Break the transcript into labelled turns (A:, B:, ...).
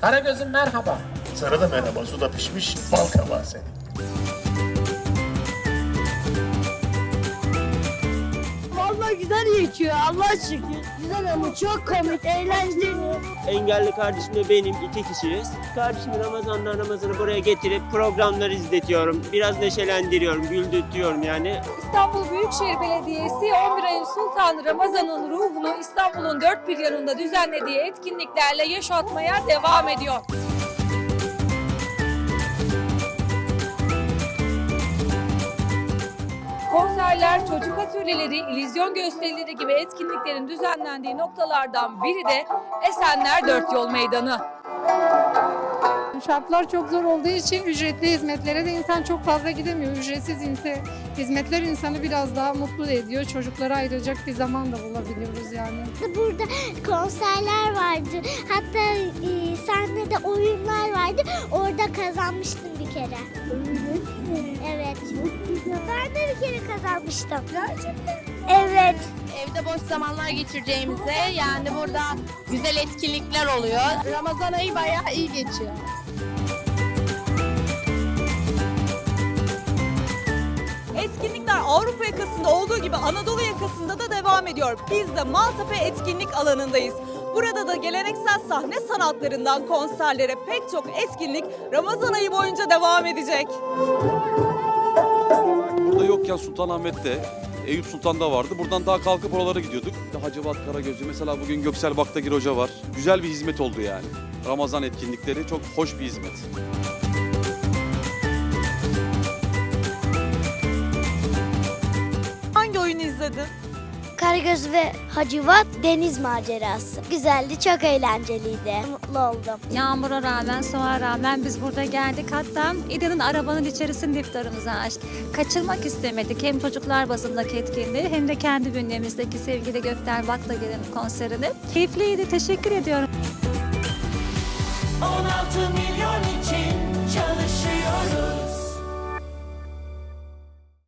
A: Karagöz'üm merhaba.
B: Sana da merhaba, su da pişmiş, bal kabağı seni.
C: Vallahi güzel geçiyor Allah şükür. Güzel ama çok komik, eğlenceli.
D: Engelli kardeşimle benim iki kişiyiz. Kardeşimi Ramazan'dan Ramazan'ı buraya getirip programlar izletiyorum. Biraz neşelendiriyorum, güldürtüyorum yani.
E: İstanbul Büyükşehir Belediyesi 11 ayın Sultanı Ramazan'ın ruhunu İstanbul'un dört bir yanında düzenlediği etkinliklerle yaşatmaya devam ediyor. Konserler, çocuk atölyeleri, illüzyon gösterileri gibi etkinliklerin düzenlendiği noktalardan biri de Esenler Dört Yol Meydanı.
F: Şartlar çok zor olduğu için ücretli hizmetlere de insan çok fazla gidemiyor. Ücretsiz inse, hizmetler insanı biraz daha mutlu ediyor. Çocuklara ayıracak bir zaman da bulabiliyoruz yani.
G: Burada konserler vardı. Hatta e, sahnede oyunlar vardı. Orada kazanmıştım bir kere. Evet. Ben de kazanmıştım. Gerçekten? Evet.
H: Evde boş zamanlar geçireceğimize yani burada güzel etkinlikler oluyor. Ramazan ayı bayağı iyi geçiyor.
I: Etkinlikler Avrupa yakasında olduğu gibi Anadolu yakasında da devam ediyor. Biz de Maltepe etkinlik alanındayız. Burada da geleneksel sahne sanatlarından konserlere pek çok etkinlik Ramazan ayı boyunca devam edecek.
J: Yokken Sultanahmet'te, Eyüp Sultan'da vardı. Buradan daha kalkıp oralara gidiyorduk. Hacivat Karagöz'ü mesela bugün Göksel Baktagir Hoca var. Güzel bir hizmet oldu yani. Ramazan etkinlikleri çok hoş bir hizmet.
G: Karagöz ve Hacivat deniz macerası. Güzeldi, çok eğlenceliydi. Mutlu oldum.
E: Yağmura rağmen, soğuğa rağmen biz burada geldik. Hatta İda'nın arabanın içerisinde iftarımızı açtık. Kaçırmak istemedik. Hem çocuklar bazındaki etkinliği hem de kendi bünyemizdeki sevgili Gökler Baklagil'in konserini. Keyifliydi. Teşekkür ediyorum.
A: 16 milyon